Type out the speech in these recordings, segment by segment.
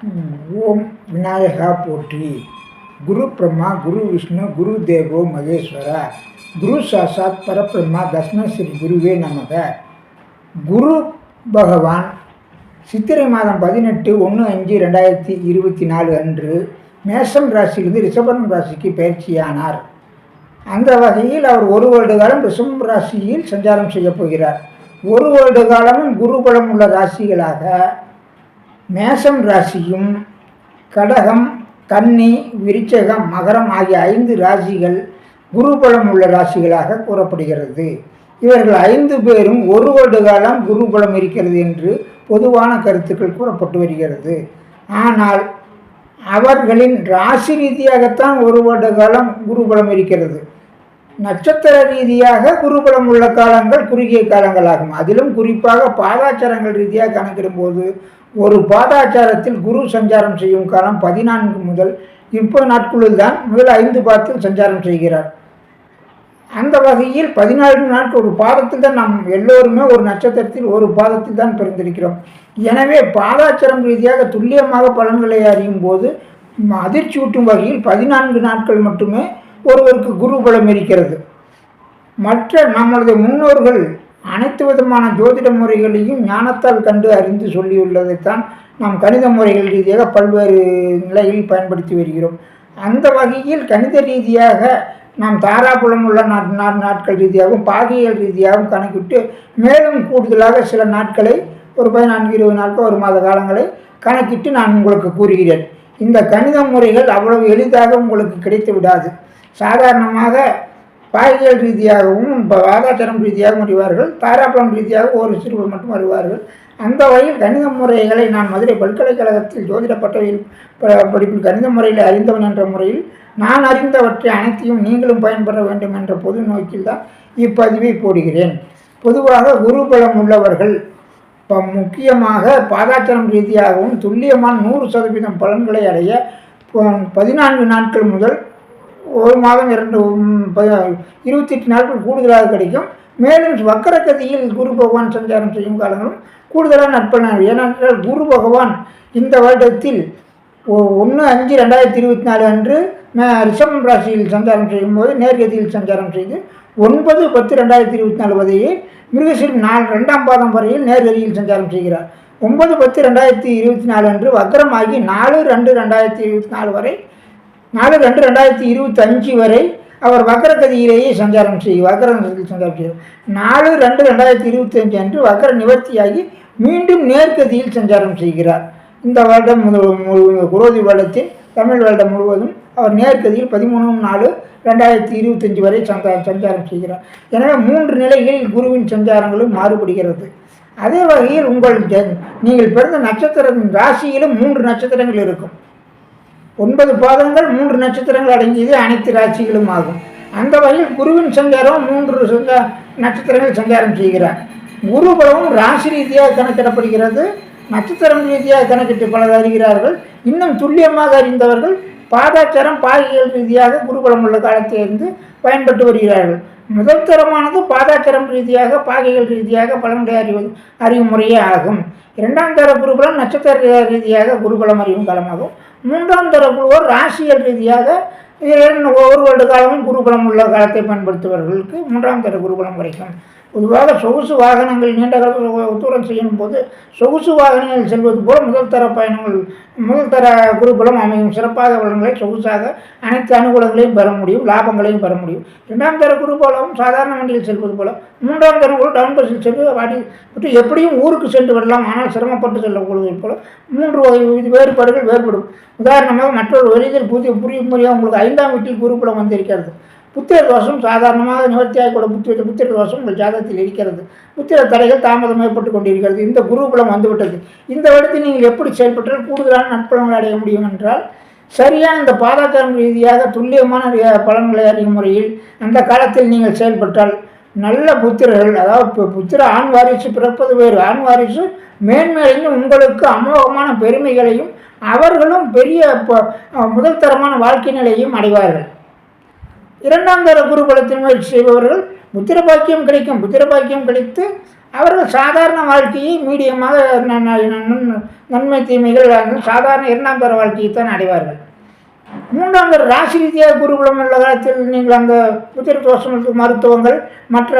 ஓம் விநாயகா போற்றி. குரு பிரம்மா குரு விஷ்ணு குரு தேவோ மகேஸ்வரா. குரு சாசாத் பரபிரம்மா தஸ்மை ஸ்ரீ குருவே நமக. குரு பகவான் சித்திரை மாதம் பதினெட்டு ஒன்று அஞ்சு ரெண்டாயிரத்தி இருபத்தி நாலு அன்று மேஷம் ராசியிலிருந்து ரிஷபரம் ராசிக்கு பயிற்சியானார். அந்த வகையில் அவர் ஒரு வருட காலம் ரிஷபம் ராசியில் சஞ்சாரம் செய்யப் போகிறார். ஒரு வருட காலமும் குருபலம் உள்ள ராசிகளாக மேசம் ராசியும் கடகம் கன்னி விருச்சகம் மகரம் ஆகிய ஐந்து ராசிகள் குரு பலம் உள்ள ராசிகளாக கூறப்படுகிறது. இவர்கள் ஐந்து பேரும் ஒரு வருட காலம் குரு பலம் இருக்கிறது என்று பொதுவான கருத்துக்கள் கூறப்பட்டு வருகிறது. ஆனால் அவர்களின் ராசி ரீதியாகத்தான் ஒரு வருட காலம் குருபலம் இருக்கிறது. நட்சத்திர ரீதியாக குருபலம் உள்ள காலங்கள் குறுகிய காலங்களாகும். அதிலும் குறிப்பாக பாதாச்சாரங்கள் ரீதியாக கணக்கிடும்போது ஒரு பாதாச்சாரத்தில் குரு சஞ்சாரம் செய்யும் காலம் பதினான்கு முதல் முப்பது நாட்களுள் தான் முதல் ஐந்து பாதத்தில் சஞ்சாரம் செய்கிறார். அந்த வகையில் பதினான்கு நாட்கள் ஒரு பாதத்தில் தான் நாம் எல்லோருமே ஒரு நட்சத்திரத்தில் ஒரு பாதத்தில் தான் பிறந்திருக்கிறோம். எனவே பாதாச்சாரம் ரீதியாக துல்லியமாக பலன்களை அறியும் போது அதிர்ச்சி ஊட்டும் வகையில் பதினான்கு நாட்கள் மட்டுமே ஒருவருக்கு குரு பலம் இருக்கிறது. மற்ற நம்மளது முன்னோர்கள் அனைத்து விதமான ஜோதிட முறைகளையும் ஞானத்தால் கண்டு அறிந்து சொல்லியுள்ளதைத்தான் நாம் கணித முறைகள் ரீதியாக பல்வேறு நிலையில் பயன்படுத்தி வருகிறோம். அந்த வகையில் கணித ரீதியாக நாம் தாராபுலம் உள்ள நாட் நாட்கள் ரீதியாகவும் பாகியல் ரீதியாகவும் கணக்கிட்டு மேலும் கூடுதலாக சில நாட்களை ஒரு பதினான்கு இருபது நாட்கள் ஒரு மாத காலங்களை கணக்கிட்டு நான் உங்களுக்கு கூறுகிறேன். இந்த கணித முறைகள் அவ்வளவு எளிதாக உங்களுக்கு கிடைத்து விடாது. சாதாரணமாக பாகியல் ரீதியாகவும் வாதாச்சாரம் ரீதியாகவும் அறிவார்கள் தாராபுரம் ரீதியாக ஒரு சிறுவர் மட்டும் அறிவார்கள் அந்த வகையில் கணித முறைகளை நான் மதுரை பல்கலைக்கழகத்தில் ஜோதிட பட்டவையில் படிப்பில் கணித முறையில் அறிந்தவன் என்ற முறையில் நான் அறிந்தவற்றை அனைத்தையும் நீங்களும் பயன்பெற வேண்டும் என்ற பொது நோக்கில் தான் இப்பதிவை போடுகிறேன். பொதுவாக குருபலம் உள்ளவர்கள் இப்போ முக்கியமாக பாதாச்சாரம் ரீதியாகவும் துல்லியமான நூறு சதவீதம் பலன்களை அடைய பதினான்கு நாட்கள் முதல் ஒரு மாதம் இரண்டு இருபத்தி எட்டு நாட்கள் கூடுதலாக கிடைக்கும். மேலும் வக்கரகதியில் குரு பகவான் சஞ்சாரம் செய்யும் காலங்களும் கூடுதலாக நட்பனார் ஏனென்றால் குரு பகவான் இந்த வருடத்தில் ஒன்று அஞ்சு ரெண்டாயிரத்தி இருபத்தி நாலு அன்று ரிஷபம் ராசியில் சஞ்சாரம் செய்யும்போது நேர்கதியில் சஞ்சாரம் செய்து ஒன்பது பத்து ரெண்டாயிரத்தி இருபத்தி நாலு வதையே மிருகசீர் நாலு ரெண்டாம் பாதம் வரையில் நேர்கதியில் சஞ்சாரம் செய்கிறார். ஒன்பது பத்து ரெண்டாயிரத்தி இருபத்தி நாலு அன்று வக்கரமாகி நாலு ரெண்டு ரெண்டாயிரத்தி இருபத்தி நாலு வரை நாலு ரெண்டு ரெண்டாயிரத்தி இருபத்தி அஞ்சு வரை அவர் வக்கரகதியிலேயே சஞ்சாரம் செய்யும் வக்கர சஞ்சாரம் செய்யும் நாலு ரெண்டு ரெண்டாயிரத்தி இருபத்தி அஞ்சு அன்று வக்கர நிவர்த்தியாகி மீண்டும் நேர்கதியில் சஞ்சாரம் செய்கிறார். இந்த வருடம் குரோதி வருடத்தில் தமிழ் வருடம் முழுவதும் அவர் நேர்கதியில் பதிமூணு நாலு ரெண்டாயிரத்தி இருபத்தஞ்சு வரை சந்தா சஞ்சாரம் செய்கிறார். எனவே மூன்று நிலைகளில் குருவின் சஞ்சாரங்களும் மாறுபடுகிறது. அதே வகையில் உங்கள் நீங்கள் பிறந்த நட்சத்திரத்தின் ராசியிலும் மூன்று நட்சத்திரங்கள் இருக்கும். ஒன்பது பாதங்கள் மூன்று நட்சத்திரங்கள் அடங்கியது அனைத்து ராசிகளும் ஆகும். அந்த வகையில் குருவின் சஞ்சாரம் மூன்று சஞ்சா நட்சத்திரங்கள் சஞ்சாரம் செய்கிறார். குரு பலமும் ராசி ரீதியாக கணக்கிடப்படுகிறது. நட்சத்திரம் ரீதியாக கணக்கிட்டு பலர் அறிகிறார்கள். இன்னும் துல்லியமாக அறிந்தவர்கள் பாதாச்சாரம் பாகியல் ரீதியாக குருபலம் உள்ள காலத்திலிருந்து பயன்பட்டு வருகிறார்கள். முதல் தரமானது பாதாச்சாரம் ரீதியாக பாகைகள் ரீதியாக பலனுடைய அறிவு அறிவு முறையே ஆகும். இரண்டாம் தர குருபலம் நட்சத்திர ரீதியாக குருபலம் அறியும் காலமாகும். மூன்றாம் தர ராசியல் ரீதியாக ஒவ்வொரு வருட காலமும் குருபலம் உள்ள காலத்தை பயன்படுத்துபவர்களுக்கு மூன்றாம் தர குருபலம் கிடைக்கும். பொதுவாக சொகுசு வாகனங்கள் நீண்ட கால தூரம் செய்யும் போது சொகுசு வாகனங்கள் செல்வது போல் முதல் தர பயணங்கள் முதல் தர குருபலம் அமையும். சிறப்பாக வளங்களை சொகுசாக அனைத்து அனுகூலங்களையும் பெற முடியும் லாபங்களையும் பெற முடியும். இரண்டாம் தர குருபலம் சாதாரண வண்டியில் செல்வது போல மூன்றாம் தர குழு டவுன் பஸ்ஸில் சென்று வாடி விட்டு எப்படியும் ஊருக்கு சென்று வரலாம் ஆனால் சிரமப்பட்டு செல்லப்படுவது போல மூன்று வகை வேறுபாடுகள் வேறுபடும். உதாரணமாக மற்றொரு வெளியில் புதிய புரியும் முறையாக உங்களுக்கு ஐந்தாம் வீட்டில் குருகுலம் வந்திருக்கிறது. புத்திர தோஷம் சாதாரணமாக நிவர்த்தியாக கூட புத்திர புத்திர தோஷம் உங்கள் ஜாதகத்தில் இருக்கிறது. புத்திர தடைகள் தாமதம் ஏற்பட்டு கொண்டிருக்கிறது. இந்த குருகுலம் வந்துவிட்டது. இந்த இடத்தில் நீங்கள் எப்படி செயல்பட்டால் கூடுதலான நட்பலன்களை அடைய முடியும் என்றால் சரியான இந்த பாதாச்சாரம் ரீதியாக துல்லியமான பலன்களை அறியும் முறையில் அந்த காலத்தில் நீங்கள் செயல்பட்டால் நல்ல புத்திரர்கள் அதாவது புத்திர ஆண் வாரிசு பிறப்பது வேறு. ஆண் வாரிசு மேன்மேலையும் உங்களுக்கு அமோகமான பெருமைகளையும் அவர்களும் பெரிய முதல் தரமான வாழ்க்கை நிலையும் அடைவார்கள். இரண்டாம் தர குருகுலத்தில் முயற்சி செய்பவர்கள் புத்திரபாக்கியம் கிடைக்கும். புத்திரபாக்கியம் கிடைத்து அவர்கள் சாதாரண வாழ்க்கையை மீடியமாக நன்மை தீமைகள் சாதாரண இரண்டாம் தர வாழ்க்கையை தான் அடைவார்கள். மூன்றாம் தர ராசி ரீதியாக குருகுலம் உள்ள காலத்தில் நீங்கள் அந்த புத்திர தோஷங்களுக்கு மருத்துவங்கள் மற்ற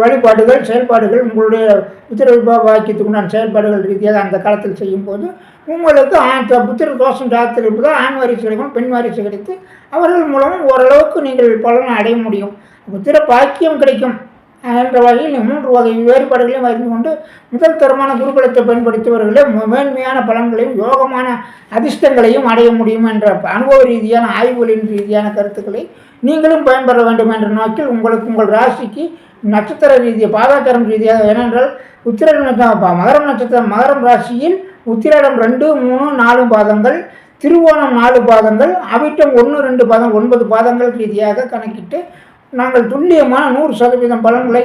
வழிபாடுகள் செயல்பாடுகள் உங்களுடைய உத்திர வாக்கியத்துக்குண்டான செயல்பாடுகள் ரீதியாக அந்த காலத்தில் செய்யும்போது உங்களுக்கு ஆ புத்திர தோஷம் ஜாதத்தில் இருப்பதால் ஆண் வாரிசு கிடைக்கும் பெண் வாரிசு கிடைத்து அவர்கள் மூலமும் ஓரளவுக்கு நீங்கள் பலனை அடைய முடியும். புத்திர பாக்கியம் கிடைக்கும். என்ற வகையில் மூன்று வகை வேறுபாடுகளையும் அறிந்து கொண்டு முதல் தரமான குருகுலத்தை பயன்படுத்தியவர்களே மேன்மையான பலன்களையும் யோகமான அதிர்ஷ்டங்களையும் அடைய முடியும் என்ற அனுபவ ரீதியான ஆய்வுகளின் ரீதியான கருத்துக்களை நீங்களும் பயன்பெற வேண்டும் என்ற நோக்கில் உங்களுக்கு உங்கள் ராசிக்கு நட்சத்திர ரீதியாக பாதாச்சாரம் ரீதியாக ஏனென்றால் உத்திர மகரம் நட்சத்திரம் மகரம் ராசியில் உத்திராடம் ரெண்டு மூணு நாலு பாதங்கள் திருவோணம் நாலு பாதங்கள் அவிட்டம் ஒன்று ரெண்டு பாதம் ஒன்பது பாதங்கள் ரீதியாக கணக்கிட்டு நாங்கள் துல்லியமான நூறு சதவீதம் பலன்களை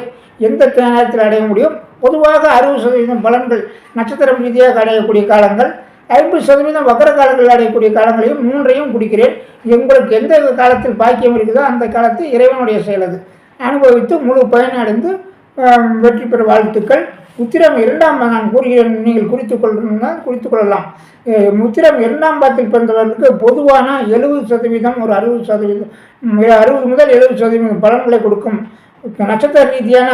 எந்த நேரத்தில் அடைய முடியும்? பொதுவாக அறுபது சதவீதம் பலன்கள் நட்சத்திரம் ரீதியாக அடையக்கூடிய காலங்கள் ஐம்பது சதவீதம் வக்கர காலங்கள் அடையக்கூடிய காலங்களையும் மூன்றையும் குடிக்கிறேன். உங்களுக்கு எந்த காலத்தில் பாக்கியம் இருக்குதோ அந்த காலத்தில் இறைவனுடைய செயலது அனுபவித்து முழு பயனடைந்து வெற்றி பெற வாழ்த்துக்கள். உத்திரம் இரண்டாம் நான் கூறுகிறேன் நீங்கள் குறித்து கொள்ளணும்னா குறித்து கொள்ளலாம். முத்திரம் உத்திரம் இரண்டாம் பாத்தில் பிறந்தவர்களுக்கு பொதுவான எழுபது சதவீதம் ஒரு அறுபது சதவீதம் அறுபது முதல் எழுபது சதவீதம் பலன்களை கொடுக்கும். நட்சத்திர ரீதியான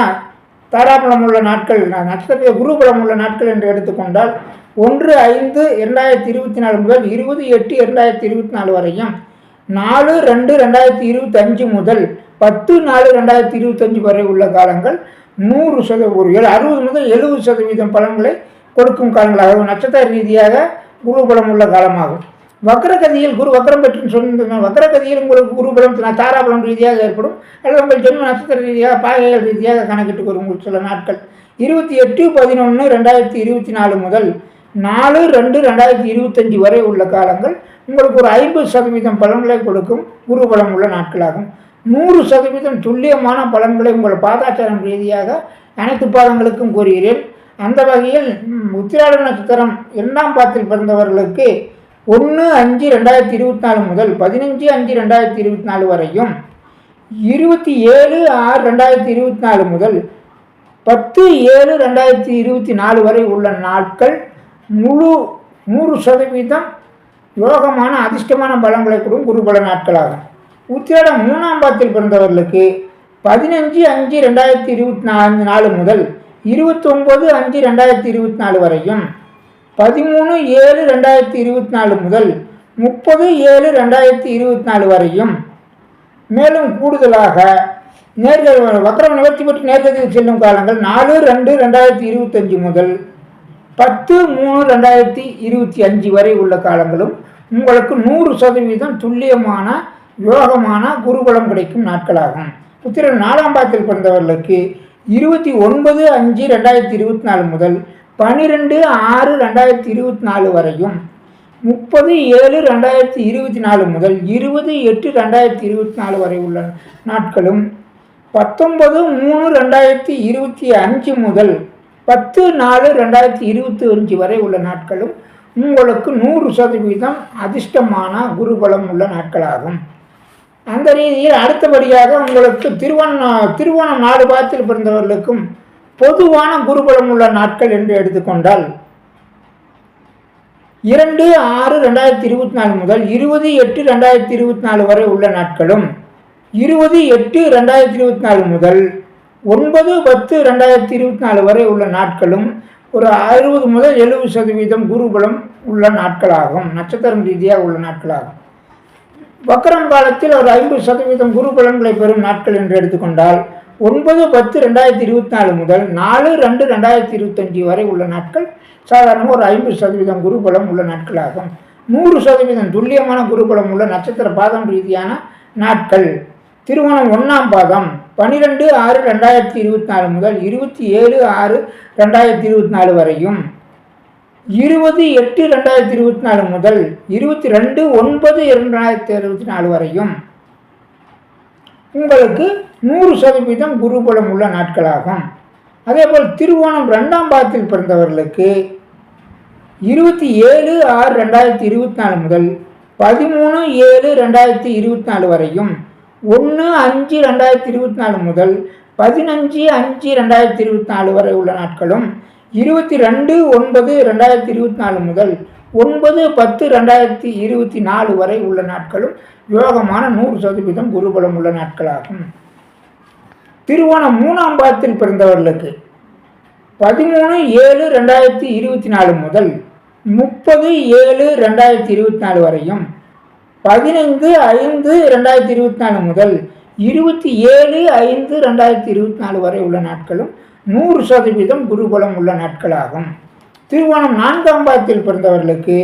தாராபலம் உள்ள நாட்கள் நட்சத்திர குருபலம் உள்ள நாட்கள் என்று எடுத்துக்கொண்டால் ஒன்று ஐந்து இரண்டாயிரத்தி இருபத்தி நாலு முதல் இருபது எட்டு இரண்டாயிரத்தி இருபத்தி நாலு வரையும் நாலு ரெண்டு ரெண்டாயிரத்தி இருபத்தஞ்சு முதல் பத்து நாலு ரெண்டாயிரத்தி இருபத்தஞ்சு வரை உள்ள காலங்கள் நூறு சத ஒரு ஏழு அறுபது முதல் எழுபது சதவீதம் பலன்களை கொடுக்கும் காலங்களாகும் நட்சத்திர ரீதியாக குருபலம் உள்ள காலமாகும். வக்ரகதியில் குரு வக்ரம் பெற்று சொன்ன வக்ரகதியில் உங்களுக்கு குருபலம் தாராபலம் ரீதியாக ஏற்படும். அல்லது உங்கள் ஜென்ம நட்சத்திர ரீதியாக பாகைகள் ரீதியாக கணக்கிட்டு வரும் உங்களுக்கு சில நாட்கள். இருபத்தி எட்டு பதினொன்று ரெண்டாயிரத்தி இருபத்தி நாலு முதல் நாலு ரெண்டு ரெண்டாயிரத்தி இருபத்தஞ்சி வரை உள்ள காலங்கள் உங்களுக்கு ஒரு ஐம்பது சதவீதம் பலன்களை கொடுக்கும் குருபலம் உள்ள நாட்களாகும். நூறு சதவீதம் துல்லியமான பலன்களை உங்கள் பாதாச்சாரம் ரீதியாக அனைத்து பாதங்களுக்கும் கூறுகிறேன். அந்த வகையில் உத்திராட நட்சத்திரம் இரண்டாம் பாத்தில் பிறந்தவர்களுக்கு ஒன்று அஞ்சு ரெண்டாயிரத்தி இருபத்தி நாலு முதல் பதினஞ்சு அஞ்சு ரெண்டாயிரத்தி இருபத்தி நாலு வரையும் இருபத்தி ஏழு ஆறு ரெண்டாயிரத்தி இருபத்தி நாலு முதல் பத்து ஏழு ரெண்டாயிரத்தி இருபத்தி நாலு வரை உள்ள நாட்கள் முழு நூறு சதவீதம் யோகமான அதிர்ஷ்டமான பலன்களை கொடுக்கும் குருபல நாட்களாகும். உத்திராடம் மூணாம் பாத்தில் பிறந்தவர்களுக்கு பதினஞ்சு அஞ்சு ரெண்டாயிரத்தி இருபத்தி நாலு நாலு முதல் இருபத்தொம்பது அஞ்சு ரெண்டாயிரத்தி இருபத்தி நாலு வரையும். பதிமூணு ஏழு ரெண்டாயிரத்தி இருபத்தி நாலு முதல் முப்பது ஏழு ரெண்டாயிரத்தி இருபத்தி நாலு வரையும். மேலும் கூடுதலாக நேர்கள் வக்ரம் நிவர்த்தி பெற்று நேர்கதியில் செல்லும் காலங்கள் நாலு ரெண்டு ரெண்டாயிரத்தி இருபத்தஞ்சு முதல் பத்து மூணு ரெண்டாயிரத்தி இருபத்தி அஞ்சு வரை உள்ள காலங்களும் உங்களுக்கு நூறு சதவீதம் துல்லியமான யோகமான குருபலம் கிடைக்கும் நாட்களாகும். புத்திரன் நாலாம் பாதத்தில் பிறந்தவர்களுக்கு இருபத்தி ஒன்பது அஞ்சு ரெண்டாயிரத்தி இருபத்தி நாலு முதல் பன்னிரெண்டு ஆறு ரெண்டாயிரத்தி இருபத்தி நாலு வரையும் முப்பது ஏழு ரெண்டாயிரத்தி இருபத்தி நாலு முதல் இருபது எட்டு ரெண்டாயிரத்தி இருபத்தி நாலு வரை உள்ள நாட்களும் பத்தொன்பது மூணு ரெண்டாயிரத்தி இருபத்தி அஞ்சு முதல் பத்து நாலு ரெண்டாயிரத்தி இருபத்தி அஞ்சு வரை உள்ள நாட்களும் உங்களுக்கு நூறு சதவீதம் அதிர்ஷ்டமான குருபலம் உள்ள நாட்களாகும். அந்த ரீதியில் அடுத்தபடியாக உங்களுக்கு திருவண்ண திருவோணம் நாடு பாதத்தில் பிறந்தவர்களுக்கும் பொதுவான குருபலம் உள்ள நாட்கள் என்று எடுத்துக்கொண்டால் இரண்டு ஆறு ரெண்டாயிரத்தி இருபத்தி நாலு முதல் இருபது எட்டு ரெண்டாயிரத்தி இருபத்தி நாலு வரை உள்ள நாட்களும் இருபது எட்டு ரெண்டாயிரத்தி இருபத்தி நாலு முதல் ஒன்பது பத்து ரெண்டாயிரத்தி இருபத்தி நாலு வரை உள்ள நாட்களும் ஒரு அறுபது முதல் எழுபது சதவீதம் குருபலம் உள்ள நாட்களாகும் நட்சத்திரம் ரீதியாக உள்ள நாட்களாகும். வக்கரம் காலத்தில் ஒரு ஐம்பது சதவீதம் குரு பலன்களை பெறும் நாட்கள் என்று எடுத்துக்கொண்டால் ஒன்பது பத்து ரெண்டாயிரத்தி இருபத்தி நாலு முதல் நாலு ரெண்டு ரெண்டாயிரத்தி இருபத்தஞ்சி வரை உள்ள நாட்கள் சாதாரணமாக ஒரு ஐம்பது சதவீதம் குருபலம் உள்ள நாட்களாகும். நூறு சதவீதம் துல்லியமான குருபலம் உள்ள நட்சத்திர பாதம் ரீதியான நாட்கள். திருமணம் ஒன்றாம் பாதம் பன்னிரெண்டு ஆறு ரெண்டாயிரத்தி இருபத்தி நாலு முதல் இருபத்தி ஏழு ஆறு ரெண்டாயிரத்தி இருபத்தி நாலு வரையும். இருபது எட்டு ரெண்டாயிரத்தி இருபத்தி நாலு முதல் இருபத்தி ரெண்டு ஒன்பது இரண்டாயிரத்தி இருபத்தி நாலு வரையும் உங்களுக்கு நூறு சதவீதம் குருபலம் உள்ள நாட்களாகும். அதேபோல் திருவோணம் ரெண்டாம் பாதத்தில் பிறந்தவர்களுக்கு இருபத்தி ஏழு ஆறு ரெண்டாயிரத்தி இருபத்தி நாலு முதல் பதிமூணு ஏழு ரெண்டாயிரத்தி இருபத்தி நாலு வரையும் ஒன்று அஞ்சு ரெண்டாயிரத்தி இருபத்தி நாலு முதல் பதினஞ்சு அஞ்சு ரெண்டாயிரத்தி இருபத்தி நாலு வரை உள்ள நாட்களும் இருபத்தி ரெண்டு ஒன்பது ரெண்டாயிரத்தி இருபத்தி நாலு முதல் ஒன்பது பத்து ரெண்டாயிரத்தி இருபத்தி நாலு வரை உள்ள நாட்களும் யோகமான நூறு சதவீதம் குருபலம் உள்ள நாட்களாகும். திருவோணம் மூணாம் பாதத்தில் பிறந்தவர்களுக்கு பதிமூணு ஏழு ரெண்டாயிரத்தி இருபத்தி நாலு முதல் முப்பது ஏழு ரெண்டாயிரத்தி இருபத்தி நாலு வரையும் பதினைந்து ஐந்து ரெண்டாயிரத்தி இருபத்தி நாலு முதல் இருபத்தி ஏழு ஐந்து ரெண்டாயிரத்தி இருபத்தி நாலு வரை உள்ள நாட்களும் நூறு சதவீதம் குருபலம் உள்ள நாட்களாகும். திருவோணம் நான்காம் பாதத்தில் பிறந்தவர்களுக்கு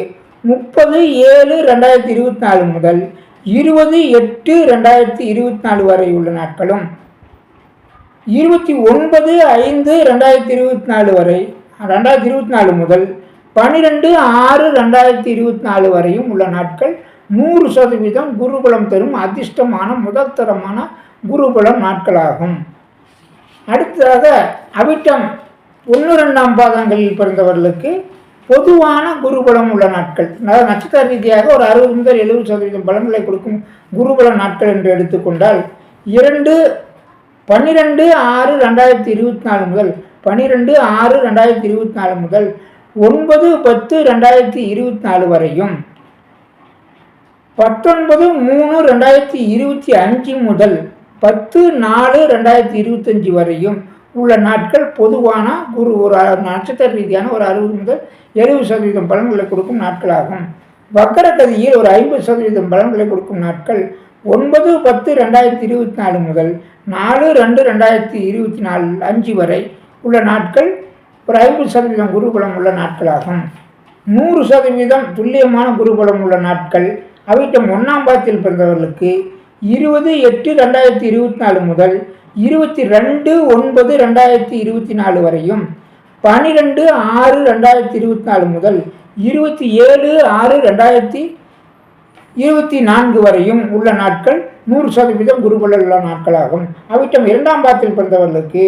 முப்பது ஏழு ரெண்டாயிரத்தி இருபத்தி நாலு முதல் இருபது எட்டு ரெண்டாயிரத்தி இருபத்தி நாலு வரை உள்ள நாட்களும் இருபத்தி ஒன்பது ஐந்து ரெண்டாயிரத்தி இருபத்தி நாலு வரை ரெண்டாயிரத்தி இருபத்தி நாலு முதல் பன்னிரெண்டு ஆறு ரெண்டாயிரத்தி இருபத்தி நாலு வரையும் உள்ள நாட்கள் நூறு சதவீதம் குருபலம் தரும் அதிர்ஷ்டமான முதல் தரமான குருபலம் நாட்களாகும். அடுத்ததாக அவிட்டம் ஒன்று ரெண்டாம் பாதங்களில் பிறந்தவர்களுக்கு பொதுவான குருபலம் உள்ள நாட்கள். அதாவது நட்சத்திர ரீதியாக ஒரு அறுபது முதல் எழுபது சதவீதம் பலன்களை கொடுக்கும் குருபல நாட்கள் என்று எடுத்துக்கொண்டால் இரண்டு பன்னிரெண்டு ஆறு ரெண்டாயிரத்தி இருபத்தி நாலு முதல் பன்னிரெண்டு ஆறு ரெண்டாயிரத்தி இருபத்தி நாலு முதல் ஒன்பது பத்து ரெண்டாயிரத்தி இருபத்தி நாலு வரையும். பத்தொன்பது மூணு ரெண்டாயிரத்தி இருபத்தி அஞ்சு முதல் பத்து நாலு ரெண்டாயிரத்தி இருபத்தஞ்சி வரையும். உள்ள நாட்கள் பொதுவான? குரு ஒரு நட்சத்திர ரீதியான ஒரு அறுபது முதல் எழுபது சதவீதம் பலன்களை கொடுக்கும் நாட்களாகும். வக்கரகதியில் ஒரு ஐம்பது சதவீதம் பலன்களை கொடுக்கும் நாட்கள் ஒன்பது பத்து ரெண்டாயிரத்தி இருபத்தி நாலு முதல் நாலு ரெண்டு ரெண்டாயிரத்தி இருபத்தி நாலு அஞ்சு வரை உள்ள நாட்கள் ஒரு ஐம்பது சதவீதம் குருபலம் உள்ள நாட்களாகும். நூறு சதவீதம் துல்லியமான குருபலம் உள்ள நாட்கள். அவைட்டம் ஒன்றாம் பாதத்தில் பிறந்தவர்களுக்கு இருபது எட்டு ரெண்டாயிரத்தி இருபத்தி நாலு முதல் இருபத்தி ரெண்டு ஒன்பது ரெண்டாயிரத்தி இருபத்தி நாலு வரையும் பனிரெண்டு ஆறு ரெண்டாயிரத்தி இருபத்தி நாலு முதல் இருபத்தி ஏழு ஆறு ரெண்டாயிரத்தி இருபத்தி நான்கு வரையும் உள்ள நாட்கள் நூறு சதவீதம் குருபல உள்ள நாட்களாகும். அவிட்டம் இரண்டாம் பாத்தில் பிறந்தவர்களுக்கு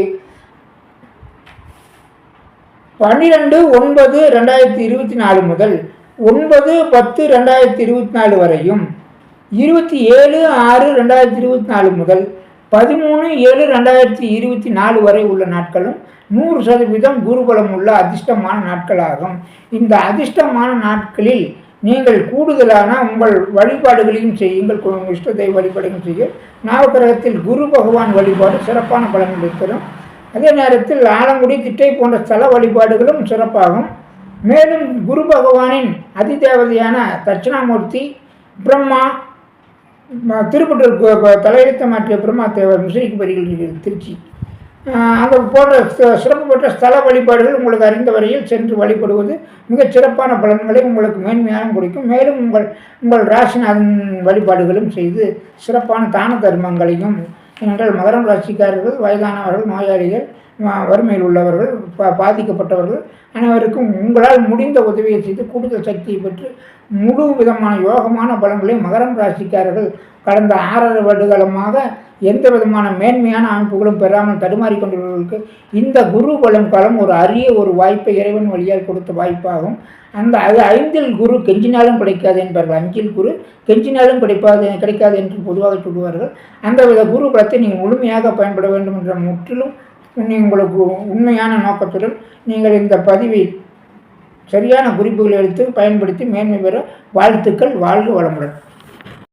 பன்னிரெண்டு ஒன்பது ரெண்டாயிரத்தி இருபத்தி நாலு முதல் ஒன்பது பத்து ரெண்டாயிரத்தி இருபத்தி நாலு வரையும் இருபத்தி ஏழு ஆறு ரெண்டாயிரத்தி இருபத்தி நாலு முதல் பதிமூணு ஏழு ரெண்டாயிரத்தி இருபத்தி நாலு வரை உள்ள நாட்களும் நூறு சதவீதம் குருபலம் உள்ள அதிர்ஷ்டமான நாட்களாகும். இந்த அதிர்ஷ்டமான நாட்களில் நீங்கள் கூடுதலான உங்கள் வழிபாடுகளையும் செய்யுங்கள். உங்கள் இஷ்டத்தை வழிபாடுகளும் செய்ய நவகிரகத்தில் குரு பகவான் வழிபாடு சிறப்பான பலன்களை தரும். அதே நேரத்தில் ஆலங்குடி திட்டை போன்ற ஸ்தல வழிபாடுகளும் சிறப்பாகும். மேலும் குரு பகவானின் அதிதேவதையான தட்சிணாமூர்த்தி பிரம்மா திருப்பட்டூர் தலையெழுத்த மாற்றிய பிரம்மா முசிறிக்கு முஸ்லிக்கு இருக்கிறது திருச்சி. அங்கே போன்ற சிறப்பு பெற்ற ஸ்தல வழிபாடுகள் உங்களுக்கு அறிந்த வரையில் சென்று வழிபடுவது மிகச் சிறப்பான பலன்களை உங்களுக்கு மேன்மையாக கொடுக்கும். மேலும் உங்கள் உங்கள் ராசிநாதன் வழிபாடுகளும் செய்து சிறப்பான தான தர்மங்களையும் ஏனென்றால் மகரம் ராசிக்காரர்கள் வயதானவர்கள் நோயாளிகள் வறுமையில் உள்ளவர்கள் பா பாதிக்கப்பட்டவர்கள் அனைவருக்கும் உங்களால் முடிந்த உதவியை செய்து கூடுதல் சக்தியை பெற்று முழு விதமான யோகமான பலன்களை மகரம் ராசிக்காரர்கள் கடந்த ஆறரை வருடகாலமாக எந்த விதமான மேன்மையான அமைப்புகளும் பெறாமல் தடுமாறி கொண்டவர்களுக்கு இந்த குரு பலம் காலம் ஒரு அரிய ஒரு வாய்ப்பை இறைவன் வழியால் கொடுத்த வாய்ப்பாகும். அந்த அது ஐந்தில் குரு கெஞ்சினாலும் கிடைக்காது என்பார்கள். அஞ்சில் குரு கெஞ்சினாலும் கிடைப்பாது கிடைக்காது என்று பொதுவாக சொல்லுவார்கள். அந்த வித குரு பலத்தை நீங்கள் முழுமையாக பயன்பட வேண்டும் என்ற முற்றிலும் உங்களுக்கு உண்மையான நோக்கத்துடன் நீங்கள் இந்த பதிவை சரியான குறிப்புகளை எடுத்து பயன்படுத்தி மேன்மை பெற வாழ்த்துக்கள் வாழ்க வளமுடன்.